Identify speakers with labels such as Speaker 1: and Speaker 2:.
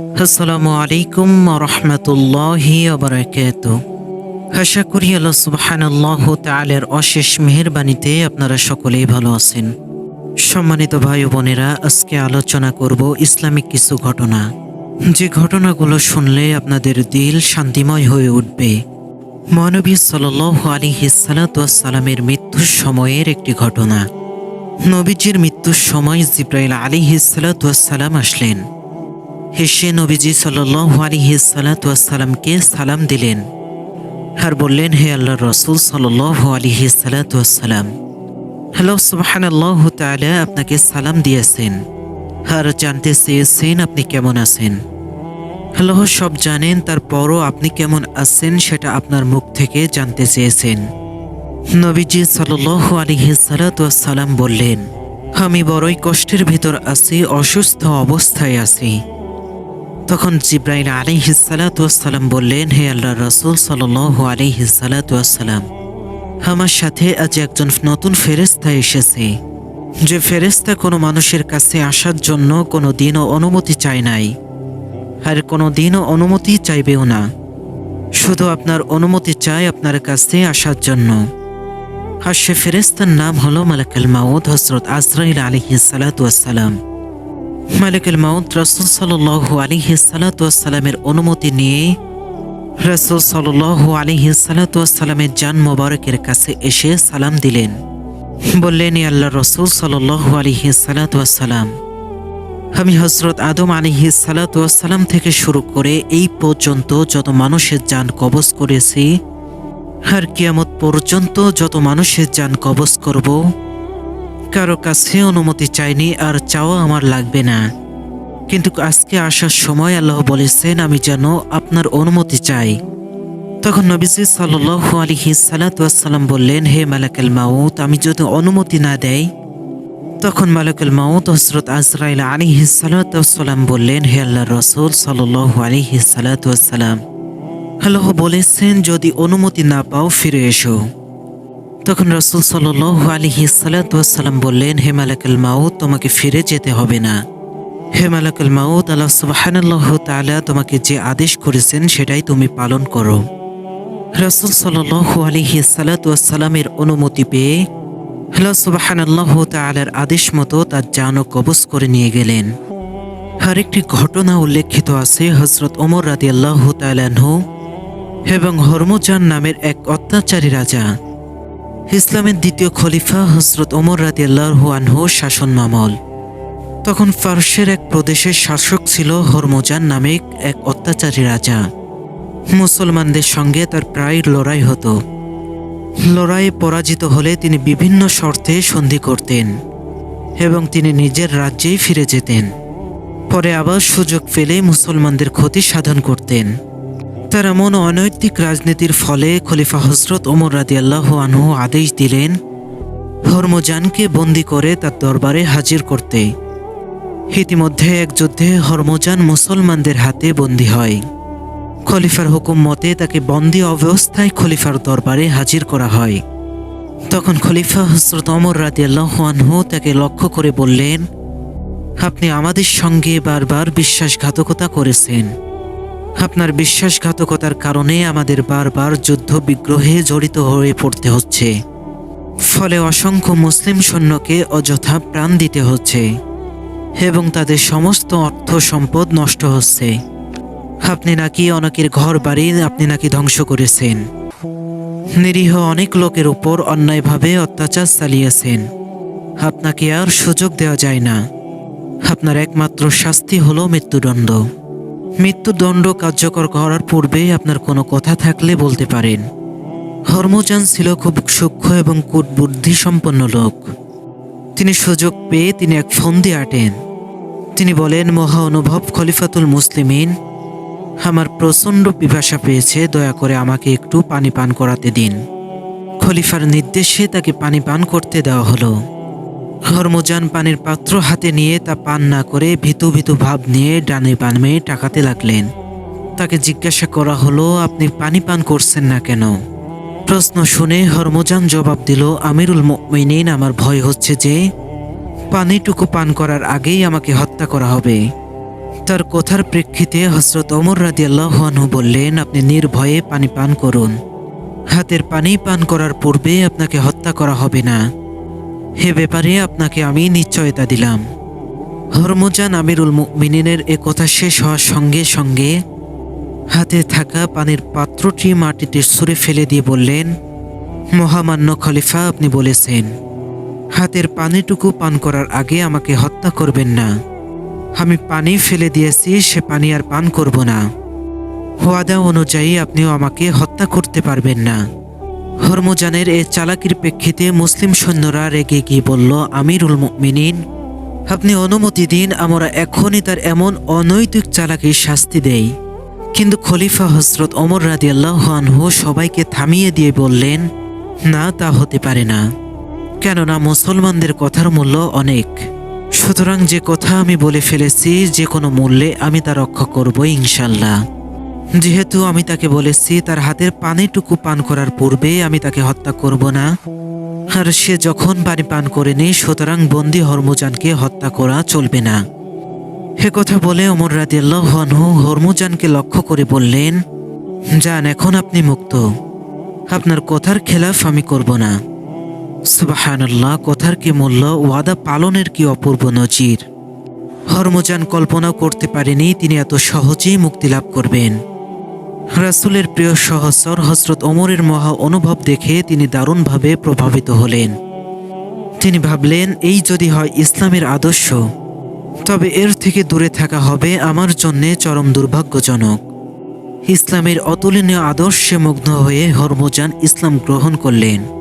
Speaker 1: আসসালামু আলাইকুম রহমতুল্লাহি আবরাকাত আশা করি আল্লাহ তাআলার অশেষ মেহেরবানিতে আপনারা সকলেই ভালো আছেন। সম্মানিত ভাই বোনেরা, আজকে আলোচনা করব ইসলামিক কিছু ঘটনা। যে ঘটনাগুলো শুনলে আপনাদের দিল শান্তিময় হয়ে উঠবে। মহানবী সাল্লাহ আলী সালামের মৃত্যুর সময়ের একটি ঘটনা। নবীজির মৃত্যুর সময় জিব্রাইল আলী সালাম আসলেন। হেসে নবীজি আলিহি সালাতামকে সালাম দিলেন আর বললেন, হে আল্লাহ রসুল আলিহি সালাতাম হ্যালো সুবাহান আল্লাহ তালা আপনাকে সালাম দিয়েছেন আর জানতে চেয়েছেন আপনি কেমন আছেন? হ্যালো সব জানেন, তারপরও আপনি কেমন আছেন সেটা আপনার মুখ থেকে জানতে চেয়েছেন। নবীজি সাল্লাহ আলিহি সালাতাম বললেন, আমি বড়ই কষ্টের ভিতর আছি, অসুস্থ অবস্থায় আছি। তখন জিব্রাইল আলী সালাম বললেন, হে আল্লাহ রসুল সাল আলী সালাম আমার সাথে আজ একজন নতুন ফেরেস্তা এসেছে, যে ফেরেস্তা কোনো মানুষের কাছে আসার জন্য কোনো দিনও অনুমতি চায় নাই, আর কোনো দিনও অনুমতি চাইবেও না, শুধু আপনার অনুমতি চায় আপনার কাছে আসার জন্য। আর সে ফেরেস্তার নাম হলো মালাকাল মাউদ হজরত আজরাইল আলী সালাতাম মালিকুল মাউদ রসুল সাল্লাহ আলিহি সালাতামের অনুমতি নিয়ে রসুল সাল্লাহ আলিহি সালাতামের জান মোবারকের কাছে এসে সালাম দিলেন। বললেন আল্লাহ রসুল সাল্লাহ আলিহি সালাতাম আমি হজরত আদম আলিহি সালাতাম থেকে শুরু করে এই পর্যন্ত যত মানুষের যান কবজ করেছি, আর কিয়ামত পর্যন্ত যত মানুষের যান কবজ করব কারও কাছে অনুমতি চাইনি আর চাওয়া আমার লাগবে না। কিন্তু আজকে আসার সময় আল্লাহ বলেছেন, আমি যেন আপনার অনুমতি চাই। তখন নবীজি সাল্লাহ আলিহি সালাতাম বললেন, হে মালাকাল মাউত, আমি যদি অনুমতি না দেই? তখন মালাকুল মাউত হজরত আজরাইল আলিহি সালাতাম বললেন, হে আল্লাহ রসুল সাল্লাহ আলিহি সালাতাম আল্লাহ বলেছেন, যদি অনুমতি না পাও, ফিরে এসো। তখন রসুল সাল আলিহি সালাতাম বললেন, হে মালাকুল মাউদ তোমাকে ফিরে যেতে হবে না। হে মালাকুল মাউদ আল্লাহ সুবাহানাল্লাহ তাআলা তোমাকে যে আদেশ করেছেন, সেটাই তুমি পালন করো। রসুল সাল আলিহি সালাতামের অনুমতি পেয়ে আল্লাহ সুবাহানাল্লাহ তাআলার আদেশ মতো তার জান ও কবজ করে নিয়ে গেলেন। আরেকটি ঘটনা উল্লেখিত আছে হজরত ওমর রাদি আল্লাহ তালানহু এবং হরমজান নামের এক অত্যাচারী রাজা। ইসলামের দ্বিতীয় খলিফা হজরত ওমর রাদি আল্লাহু আনহু শাসন মামল। তখন ফার্সের এক প্রদেশের শাসক ছিল হরমোজান নামে এক অত্যাচারী রাজা। মুসলমানদের সঙ্গে তার প্রায় লড়াই হতো। লড়াইয়ে পরাজিত হলে তিনি বিভিন্ন শর্তে সন্ধি করতেন এবং তিনি নিজের রাজ্যেই ফিরে যেতেন। পরে আবার সুযোগ পেলে মুসলমানদের ক্ষতি সাধন করতেন। তার এমন অনৈতিক রাজনীতির ফলে খলিফা হজরত ওমর আল্লাহ আনহু আদেশ দিলেন, হরমজানকে বন্দি করে তার দরবারে হাজির করতে। ইতিমধ্যে এক যুদ্ধে হরমজান মুসলমানদের হাতে বন্দি হয়। খলিফার হুকুম মতে তাকে বন্দি অবস্থায় খলিফার দরবারে হাজির করা হয়। তখন খলিফা হজরত অমর রাদি আল্লাহ আনহু তাকে লক্ষ্য করে বললেন, আপনি আমাদের সঙ্গে বারবার বিশ্বাসঘাতকতা করেছেন। আপনার বিশ্বাসঘাতকতার কারণে আমাদের বারবার যুদ্ধ বিগ্রহে জড়িত হয়ে পড়তে হচ্ছে। ফলে অসংখ্য মুসলিম সৈন্যকে অযথা প্রাণ দিতে হচ্ছে এবং তাদের সমস্ত অর্থ সম্পদ নষ্ট হচ্ছে। আপনি নাকি অনেকের ঘর বাড়ি আপনি নাকি ধ্বংস করেছেন। নিরীহ অনেক লোকের উপর অন্যায়ভাবে অত্যাচার চালিয়েছেন। আপনাকে আর সুযোগ দেওয়া যায় না। আপনার একমাত্র শাস্তি হলো মৃত্যুদণ্ড। মৃত্যুদণ্ড কার্যকর করার পূর্বে আপনার কোনো কথা থাকলে বলতে পারেন। হরমোজান ছিল খুব সূক্ষ্ম এবং কূটবুদ্ধি সম্পন্ন লোক। তিনি সুযোগ পেয়ে তিনি এক ফন্দি আটেন। তিনি বলেন, মহা অনুভব খলিফাতুল মুসলিমিন, আমার প্রচণ্ড পিপাসা পেয়েছে, দয়া করে আমাকে একটু পানি পান করাতে দিন। খলিফার নির্দেশে তাকে পানি পান করতে দেওয়া হলো। হরমোজান পানির পাত্র হাতে নিয়ে তা পান না করে ভীতু ভীতু ভাব নিয়ে ডানে বামে টাকাতে লাগলেন। তাকে জিজ্ঞাসা করা হলো, আপনি পানি পান করছেন না কেন? প্রশ্ন শুনে হরমোজান জবাব দিল, আমিরুল মুমিনিন, আমার ভয় হচ্ছে যে পানিটুকু পান করার আগেই আমাকে হত্যা করা হবে। তার কথার প্রেক্ষিতে হজরত অমর রাদি আল্লাহানহু বললেন, আপনি নির্ভয়ে পানি পান করুন। হাতের পানি পান করার পূর্বে আপনাকে হত্যা করা হবে না। হে ব্যাপারে আপনাকে আমি নিশ্চয়তা দিলাম। হরমজান আমিরুল মিনিনের এ কথা শেষ হওয়ার সঙ্গে সঙ্গে হাতে থাকা পানির পাত্রটি মাটিতে ছুঁড়ে ফেলে দিয়ে বললেন, মহামান্য খলিফা, আপনি বলেছেন, হাতের পানিটুকু পান করার আগে আমাকে হত্যা করবেন না। আমি পানি ফেলে দিয়েছি, সে পানি আর পান করব না। ওয়াদা অনুযায়ী আপনিও আমাকে হত্যা করতে পারবেন না। হরমজানের এ চালাকির প্রেক্ষিতে মুসলিম সৈন্যরা রেগে গিয়ে বলল, আমিরুল মুমিনিন, আপনি অনুমতি দিন, আমরা এখনই তার এমন অনৈতিক চালাকির শাস্তি দেই। কিন্তু খলিফা হজরত অমর রাদি আনহু সবাইকে থামিয়ে দিয়ে বললেন, না, তা হতে পারে না। কেননা মুসলমানদের কথার মূল্য অনেক। সুতরাং যে কথা আমি বলে ফেলেছি, যে কোনো মূল্যে আমি তা রক্ষা করব ইনশাল্লাহ। যেহেতু আমি তাকে বলেছি, তার হাতের পানিটুকু পান করার পূর্বে আমি তাকে হত্যা করব না। আর সে যখন পানি পান করেনি সুতরাং বন্দি হরমুজানকে হত্যা করা চলবে না। হে কথা বলে অমর রাদিয়াল্লাহু হরমুজানকে লক্ষ্য করে বললেন যান এখন আপনি মুক্ত। আপনার কথার খেলাফ আমি করব না। সুবাহান্লাহ কথার কি মূল্য? ওয়াদা পালনের কি অপূর্ব নজির? হরমজান কল্পনাও করতে পারেনি, তিনি এত সহজেই মুক্তি লাভ করবেন। রাসুলের প্রিয় সহসর হজরত ওমরের মহা অনুভব দেখে তিনি দারুণভাবে প্রভাবিত হলেন। তিনি ভাবলেন, এই যদি হয় ইসলামের আদর্শ, তবে এর থেকে দূরে থাকা হবে আমার জন্যে চরম দুর্ভাগ্যজনক। ইসলামের অতুলনীয় আদর্শে মুগ্ধ হয়ে হরমজান ইসলাম গ্রহণ করলেন।